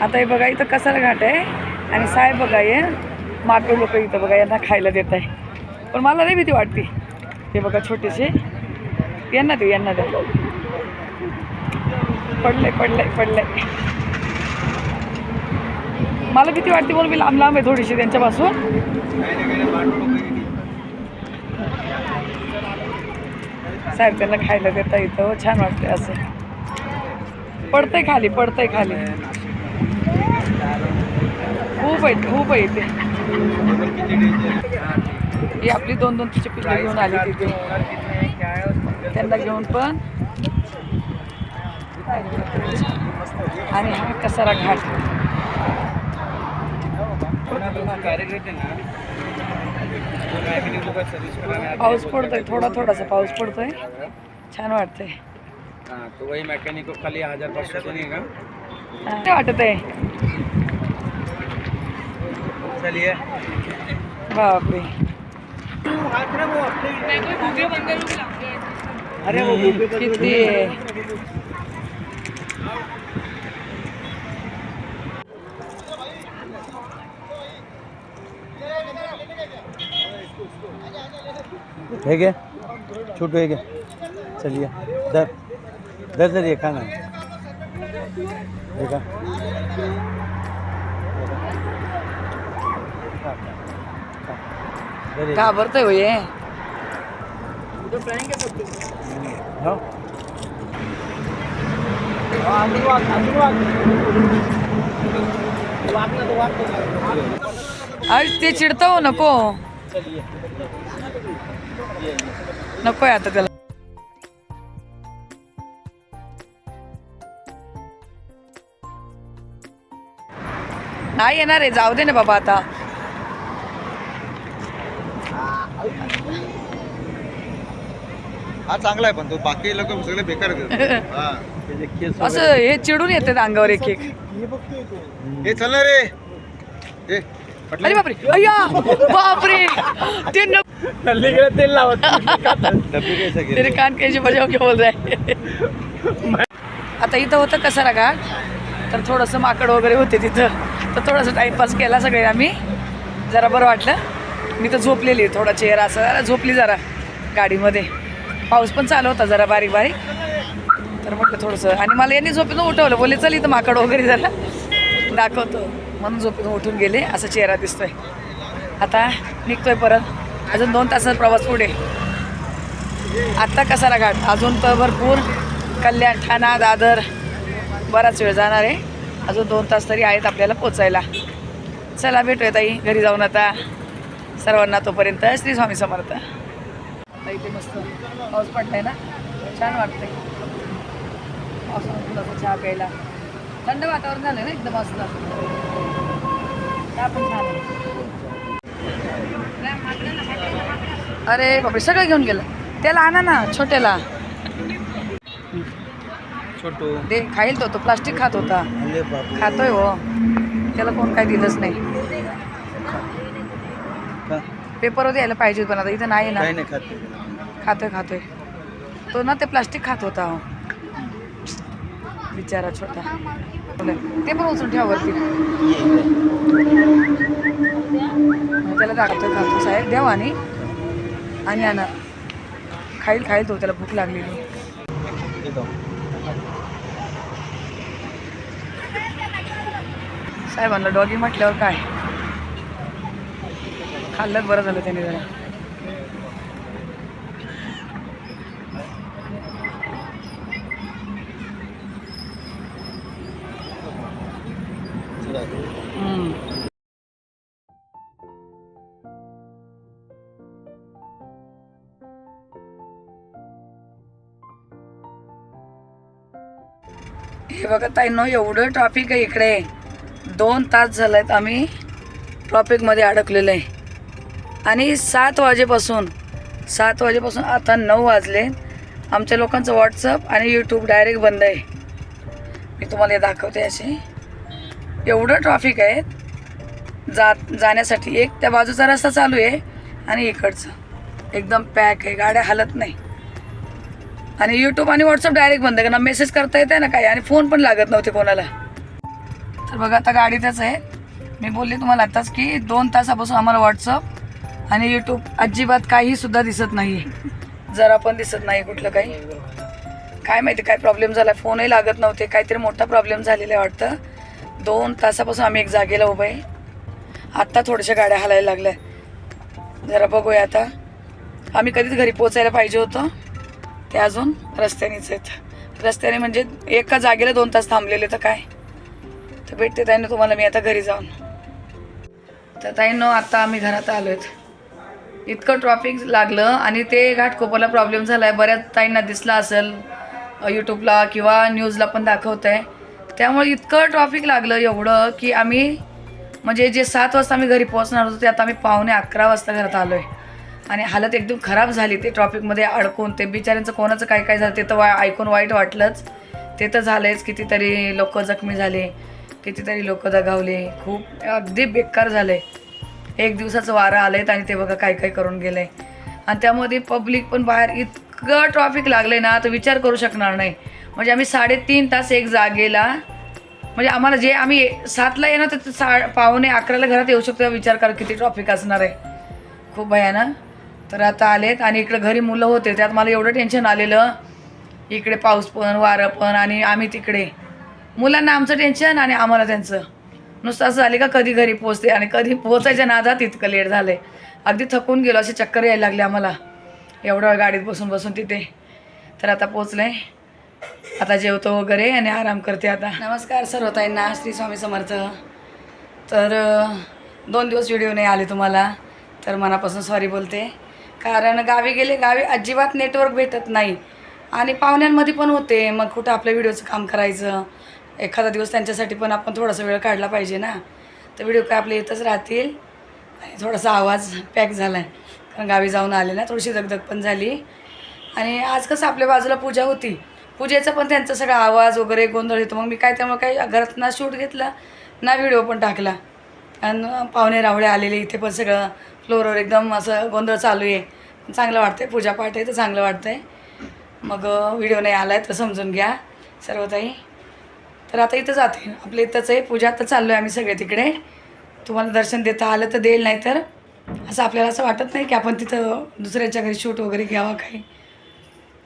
आता हे बघा इथं कसारा घाट आहे? आणि साहेब बघा हे माटो लोक इथं बघा यांना खायला देत आहे. पण मला नाही भीती वाटते. हे बघा छोटेसे. यांना दे यांना द्या पडलंय पडलंय पडलंय. मला भीती वाटते म्हणून मी लांब लांब आहे थोडीशी त्यांच्यापासून. साहेब त्यांना खायला देता येतं छान वाटते असं. पडतंय खाली पडतंय खाली. खूप आहे खूप आहे ही आपली दोन दोन तिची पिल्ले घेऊन आली तिथे. त्यांना घेऊन पण. आणि हा कसारा घाट. पाऊस पडतोय थोडा थोडासा पाऊस पडतोय. छान वाटतंय. हाँ तो वही मैकेनिक को खाली हजार पाचशे का? काय वाटत आहे चलिए। बापरे। अरे वो किती आहे है। क्या? छोटू है क्या? चलिए। दर दर दर ये खाना घाबरतोय हो हे? अरे ते चिडतं हो नको नको आहे आता त्याला. नाही येणार आहे जाऊ दे ना बाबा आता. हा चांगला आहे पण तो बाकी लोक सगळे बेकार आहेत. हा. असं हे चिडून येते अंगावर एक एक. हे चल ना रे पटलं? अरे बापरे. अय्या बापरे. ते न- तेल लावत कैसा? तेरे कान कैसे बजाव के बोल रहे आता इथं होतं कसारा घाट तर थोडंसं माकड वगैरे होते तिथं. तर थोडंसं टाईमपास केला सगळे आम्ही जरा बरं वाटलं. मी तर झोपलेली आहे, थोडा चेहरा असं जरा झोपली जरा गाडीमध्ये. पाऊस पण चालू होता जरा बारीक बारीक. तर म्हटलं थोडंसं आणि मला यांनी झोपेतून उठवलं. बोलले चल इथं माकड वगैरे झालं. दाखवतो. म्हणून झोपेतून उठून गेले. असा चेहरा दिसतोय. आता निघतोय परत. अजून दोन तासाचा प्रवास पुढे. आत्ता कसारा घाट? अजून तर भरपूर कल्याण ठाणा दादर बराच वेळ जाणार आहे. अजून दोन तास तरी आहेत आपल्याला पोचायला. चला भेटूया ताई. घरी जाऊन आता सर्वांना तोपर्यंत श्री स्वामी समर्थ. आता इथे मस्त पाऊस पडलाय ना? छान वाटतंय. पावसामध्ये थोडासा चहा प्यायला. थंड वातावरण झालं ना एकदम मस्त चहा पण छान अरे बापरे सगळं घेऊन गेलं. त्याला आणा ना छोट्याला. छोटू. दे खाईल तो तो प्लास्टिक खात होता. खातोय हो त्याला कोण काय दिलंच नाही. का? पेपरवर द्यायला पाहिजे पण आता इथं नाही ना. खातोय खातोय. तो ना ते प्लास्टिक खात होता. हो बिचारा छोटा. ते पण उचलून ठेवा वरती. त्याला दाखवतोय खातो साहेब द्यावा आणि. आणि आणा. खाईल खाईल तो त्याला भूक लागलेली हे जाऊ. साहेबांना डॉगी म्हटल्यावर काय? खाल्लं बरं झालं त्याने जरा. हे बघा ताईंनो एवढं ट्रॅफिक आहे इकडे. दोन तास झालेत आम्ही ट्रॉफिकमध्ये अडकलेलो आहे. आणि सात वाजेपासून सात वाजेपासून आता नऊ वाजले. आमच्या लोकांचं व्हॉट्सअप आणि यूट्यूब डायरेक्ट बंद आहे. मी तुम्हाला हे दाखवते असे एवढं ट्रॉफिक आहे. जात जाण्यासाठी एक त्या बाजूचा रस्ता चालू आहे आणि इकडचं. एकदम पॅक आहे. गाड्या हलत नाही. आणि यूट्यूब आणि व्हॉट्सअप डायरेक्ट बंद आहे. ना मेसेज करता येते ना काही? आणि फोन पण लागत नव्हते कोणाला. तर बघा आता गाडीतच आहे. मी बोलले तुम्हाला आताच की दोन तासापासून आम्हाला व्हॉट्सअप आणि यूट्यूब अजिबात काही सुद्धा दिसत नाही. जरा पण दिसत नाही कुठलं काही. काय माहिती काय प्रॉब्लेम झाला फोनही लागत नव्हते. काहीतरी मोठा प्रॉब्लेम झालेला आहे वाटतं. दोन तासापासून आम्ही एक जागेला उभं आहे. आत्ता थोड्याशा गाड्या हलायला लागल्या. जरा बघूया आता. आम्ही कधीच घरी पोचायला पाहिजे होतं. ते अजून रस्त्यानेच आहेत. रस्त्याने म्हणजे एका जागेला दोन तास थांबलेले तर काय? तर भेटते ताईनं तुम्हाला मी आता घरी जाऊन. तर ताईनं आता आम्ही घरात आलो आहेत इतकं ट्रॉफिक लागलं आणि ते घाटकोपरला प्रॉब्लेम झाला आहे बऱ्याच ताईंना दिसला असेल यूट्यूबला किंवा न्यूजला पण दाखवत आहे त्यामुळे इतकं ट्रॉफिक लागलं एवढं की आम्ही म्हणजे जे सात वाजता आम्ही घरी पोहोचणार होतो ते आता आम्ही पावणे अकरा वाजता घरात आलो आहे आणि हालत एकदम खराब झाली. ते ट्रॉफिकमध्ये अडकून ते बिचाऱ्यांचं कोणाचं काय काय झालं ते तर वा ऐकून वाईट वाटलंच. ते तर झालंच कितीतरी लोक जखमी झाले. कितीतरी लोक दगावले. खूप अगदी बेकार झाले एक दिवसाचं वारं आलंय आणि ते बघा काय काय करून गेलंय. आणि त्यामध्ये पब्लिक पण बाहेर इतकं ट्रॉफिक लागलंय ना तर विचार करू शकणार नाही. म्हणजे आम्ही साडेतीन तास एक जागेला म्हणजे आम्हाला जे आम्ही सातला येणार तर सा पावणे अकराला घरात येऊ शकतो. विचार करा किती ट्रॉफिक असणार आहे. खूप भयानक. तर आता आलेत आणि इकडे घरी मुलं होते त्यात मला एवढं टेन्शन आलेलं. इकडे पाऊस पण वारं पण आणि आम्ही तिकडे. मुलांना आमचं टेन्शन आणि आम्हाला त्यांचं. नुसतं असं झाले का कधी घरी पोचते आणि कधी पोचायच्या नादात इतकं लेट झालं आहे अगदी थकून गेलो असे चक्कर यायला लागले आम्हाला. एवढं गाडीत बसून बसून तिथे. तर आता पोचलं आहे आता जेवतो वगैरे आणि आराम करते आता. नमस्कार सर्व ताईंना श्री स्वामी समर्थ. तर दोन दिवस व्हिडिओ नाही आले तुम्हाला तर मनापासून सॉरी बोलते. कारण गावी गेले गावी अजिबात नेटवर्क भेटत नाही. आणि पाहुण्यांमध्ये पण होते मग कुठं आपल्या व्हिडिओचं काम करायचं एखादा दिवस त्यांच्यासाठी पण आपण थोडासा वेळ काढला पाहिजे ना. तर व्हिडिओ काय आपले येतच राहतील. आणि थोडासा आवाज पॅक झाला आहे कारण गावी जाऊन आले ना थोडीशी दगदग पण झाली. आणि आज कसं आपल्या बाजूला पूजा होती. पूजेचा पण त्यांचा सगळा आवाज वगैरे गोंधळ येतो. मग मी काय त्यामुळे काही घरात ना शूट घेतला ना व्हिडिओ पण टाकला. आणि पाहुणे रावळे आलेले इथे पण सगळं फ्लोरवर एकदम असं गोंधळ चालू आहे. चांगलं वाटतंय पूजा पाठ आहे तर चांगलं वाटतंय. मग व्हिडिओ नाही आला आहे तर समजून घ्या. सर्व ताई तर आता इथं जाते. आपल्या इथंच आहे. पूजा तर चाललो आहे आम्ही सगळे तिकडे. तुम्हाला दर्शन देता आलं तर देईल नाही तर असं आपल्याला असं वाटत नाही की आपण तिथं दुसऱ्याच्या घरी शूट वगैरे घ्यावा काही.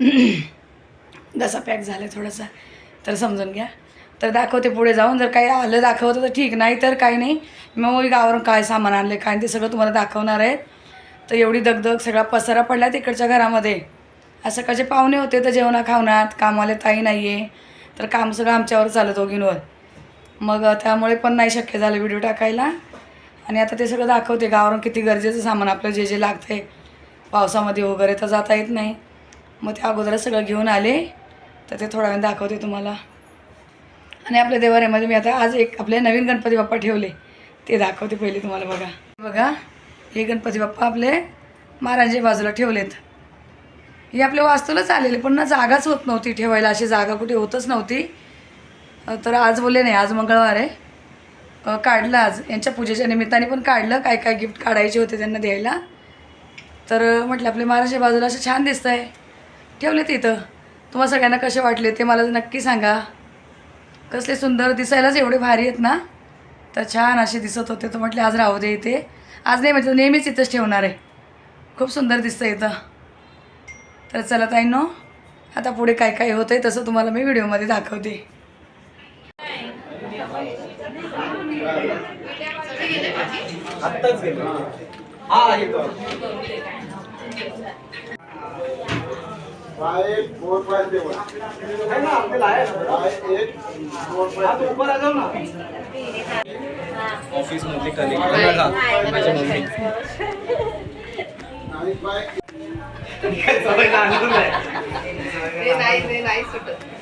जसा पॅक झाला आहे थोडासा. तर समजून घ्या. तर दाखवते पुढे जाऊन. जर काही आलं दाखवतं तर ठीक. नाही तर काही नाही. मग मी गावावरून काय सामान आणले काय ते सगळं तुम्हाला दाखवणार आहे. तर एवढी दगदग सगळा पसारा पडला तिकडच्या घरामध्ये. असं कसे पाहुणे होते तर जेवणा खावणात कामाले ताई नाही आहे तर काम सगळं आमच्यावर चालत दोघींवर. मग त्यामुळे पण नाही शक्य झालं व्हिडिओ टाकायला. आणि आता ते सगळं दाखवते गावावरून किती गरजेचं सामान आपलं जे जे लागतं पावसामध्ये वगैरे तर जाता येत नाही. मग ते अगोदरच सगळं घेऊन आले. तर ते थोडा वेळ दाखवते तुम्हाला. आणि आपल्या देवाऱ्यामध्ये मी आता आज एक आपले नवीन गणपती बाप्पा ठेवले. ते दाखवते पहिले तुम्हाला बघा. बघा हे गणपती बाप्पा आपले महाराजे बाजूला ठेवलेत. हे आपल्या वास्तूलाच आलेले पण ना जागाच होत नव्हती ठेवायला अशी जागा कुठे होतच नव्हती. तर आज बोलले नाही आज मंगळवार आहे. काढलं आज. यांच्या पूजेच्या निमित्ताने पण काढलं काय काय गिफ्ट काढायचे होते त्यांना द्यायला. तर म्हटलं आपले महाराष्ट्र बाजूला असं छान दिसतं आहे ठेवले तिथं तुम्हाला सगळ्यांना कसे वाटले ते मला नक्की सांगा. कसले सुंदर दिसायलाच एवढे भारी आहेत ना. तर छान असे दिसत होते. तर म्हटले आज राहू दे इथे. आज नाही म्हणजे नेहमीच इथंच ठेवणार आहे. खूप सुंदर दिसतं इथं. तर चला ताईंनो आता पुढे काय काय होतं आहे तसं तुम्हाला मी व्हिडिओमध्ये दाखवते. ऑफिस मधली माझी मम्मी. आणि पाय नाही. नाही सुटत.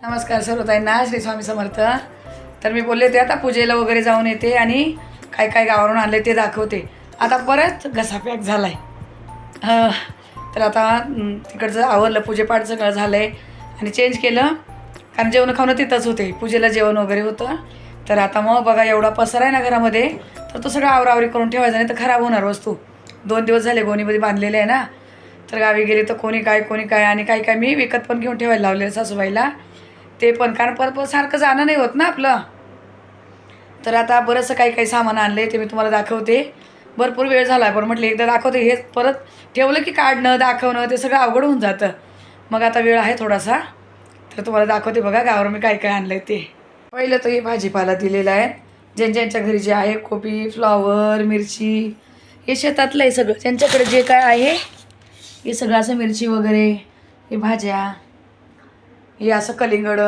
नमस्कार सर्वताईंना श्री स्वामी समर्थ. तर मी बोलले ते आता पूजेला वगैरे जाऊन येते आणि काय काय गावावरून आणले ते दाखवते. आता परत घसा पॅक झाला आहे तर आता तिकडचं आवरलं पूजेपाठ सगळं झालं आहे आणि चेंज केलं कारण जेवण खाणं तिथंच होते. पूजेला जेवण वगैरे होतं. तर आता मग बघा एवढा पसर आहे ना घरामध्ये तर तो सगळं आवरावरी करून ठेवायचा नाही तर खराब होणार वस्तू. दोन दिवस झाले गोणीमध्ये बांधलेले आहे ना. तर गावी गेले तर कोणी काय कोणी काय आणि काय काय मी विकत पण घेऊन ठेवायला लावले सासूबाईला. ते पण कारण परत परत सारखं जाणं नाही होत ना आपलं. तर आता बरंचसं काही काही सामान आणलं आहे ते मी तुम्हाला दाखवते. भरपूर वेळ झाला पण म्हटलं एकदा दाखवते. हे परत ठेवलं की काढणं दाखवणं ते सगळं अवघड होऊन जातं. मग आता वेळ आहे थोडासा. तर तुम्हाला दाखवते बघा गावावर मी काय काय आणलं आहे ते. पहिलं तर हे भाजीपाला दिलेला आहे. ज्यांच्या ज्यांच्या घरी जे आहे कोबी फ्लॉवर मिरची हे शेतातलं आहे सगळं. त्यांच्याकडे जे काय आहे हे सगळं असं मिरची वगैरे हे भाज्या हे असं कलिंगड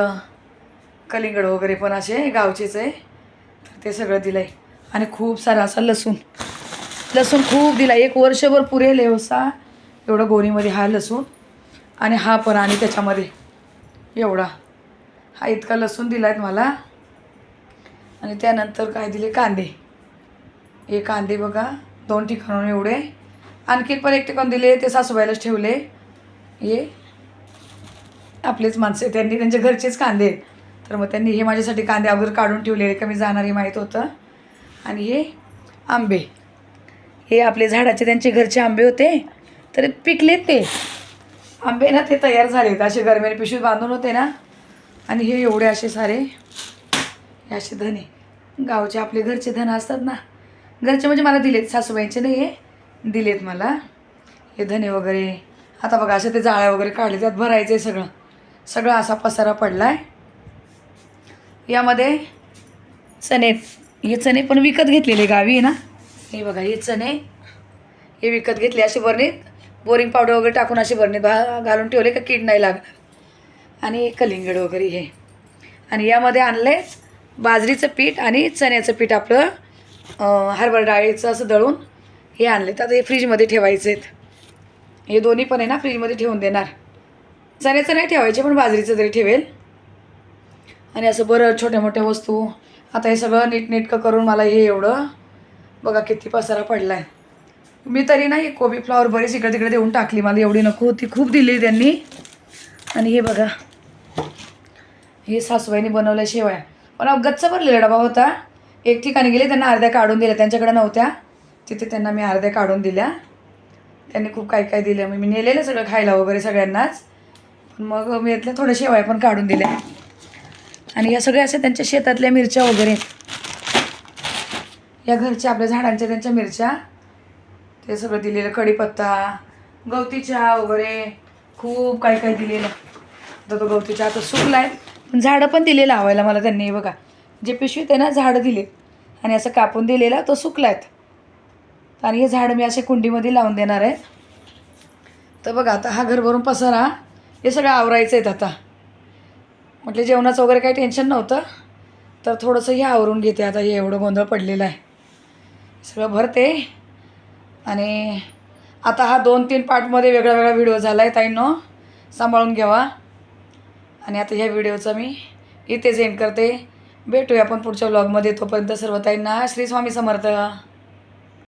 कलिंगड वगैरे पण असे गावचेच आहे. तर ते सगळं दिलं आहे आणि खूप सारं असं लसूण. लसूण खूप दिला एक वर्षभर पुरेल एवसा हो एवढं गोणीमध्ये हा लसूण. आणि हा पण आणि त्याच्यामध्ये एवढा. हा इतका लसूण दिला आहेत मला. आणि त्यानंतर काय दिले? कांदे. हे कांदे बघा. दोन ठिकाणून एवढे. आणखी पण एक ठिकाण दिले. ते सासूबाईलाच ठेवले. हे आपलेच माणसं त्यांनी त्यांच्या घरचेच कांदे आहेत. तर मग त्यांनी हे माझ्यासाठी कांदे अगोदर काढून ठेवलेले का मी जाणार हे माहीत होतं. आणि हे आंबे. हे आपले झाडाचे त्यांचे घरचे आंबे होते. तर पिकलेत ते. आंबे ना ते तयार झालेत. असे गरमेने पिशवीत बांधून होते ना. आणि हे एवढे असे सारे. हे असे धने. गावचे आपले घरचे धन असतात ना. घरचे म्हणजे मला दिलेत. सासूबाईंचे नाही हे. दिलेत मला. हे धने वगैरे. आता बघा असे ते जाळ्या वगैरे काढले. त्यात भरायचं आहे सगळं. सगळं असा पसारा पडला आहे यामध्ये चणे हे चणे पण विकत घेतलेले गावी आहे ना? हे बघा हे चणे हे विकत घेतले असे बरणीत बोरिंग पावडर वगैरे टाकून असे बरणीत भा घालून ठेवले का कीड नाही लागणार आणि कलिंगड वगैरे हे. आणि यामध्ये आणले बाजरीचं पीठ आणि चण्याचं पीठ आपलं अं, हरभरा डाळीचं असं दळून हे आणले. तर आता हे फ्रीजमध्ये ठेवायचे आहेत हे दोन्ही पण आहे ना फ्रीजमध्ये ठेवून देणार. चण्याचं नाही ठेवायचे पण बाजरीचं तरी ठेवेल. आणि असं बरं छोट्या मोठ्या वस्तू. आता हे सगळं नीटनेटकं करून मला हे एवढं. बघा किती पसारा पडला आहे मी तरी नाही कोबी फ्लॉवर बरीच इकडे तिकडे देऊन टाकली. मला एवढी नको होती खूप दिली त्यांनी. आणि हे बघा. हे सासूबाईने बनवल्या शेवया पण गच्च भरलेला डबा होता. एक ठिकाणी गेले त्यांना अर्ध्या काढून दिल्या. त्यांच्याकडे नव्हत्या. तिथे त्यांना मी अर्ध्या काढून दिल्या. त्यांनी खूप काय काय दिलं. मी नेलेलं सगळं खायला वगैरे सगळ्यांनाच. मग मी यातल्या थोड्या शेवाय पण काढून दिल्या आणि या सगळ्या अशा त्यांच्या शेतातल्या मिरच्या वगैरे. या घरच्या आपल्या झाडांच्या त्यांच्या मिरच्या. ते सगळं दिलेलं कढीपत्ता गवती चहा वगैरे. खूप काय काय दिलेलं. आता तो गवती चहा तर सुकला आहे पण झाडं पण दिले लावायला मला त्यांनी बघा. जे पिशवीत आहे ना झाडं दिले. आणि असं कापून दिलेला तो सुकला आहेत आणि हे झाड मी असे कुंडीमध्ये लावून देणार आहे. तर बघा आता हा घरभरून पसरा पसारा. हे सगळं आवरायचं आहेत आता. म्हटलं जेवणाचं वगैरे काही टेन्शन नव्हतं. तर थोडंसं हे आवरून घेते आता हे एवढं गोंधळ पडलेलं आहे. सगळं भरते. आणि आता हा दोन तीन पार्टमध्ये वेगळा वेगळा व्हिडिओ झाला आहे ताईंनो. सांभाळून घ्यावा आणि आता ह्या व्हिडिओचा मी इथेच एंड करते. भेटूया आपण पुढच्या व्लॉगमध्ये तोपर्यंत सर्व ताईंना श्री स्वामी समर्थ.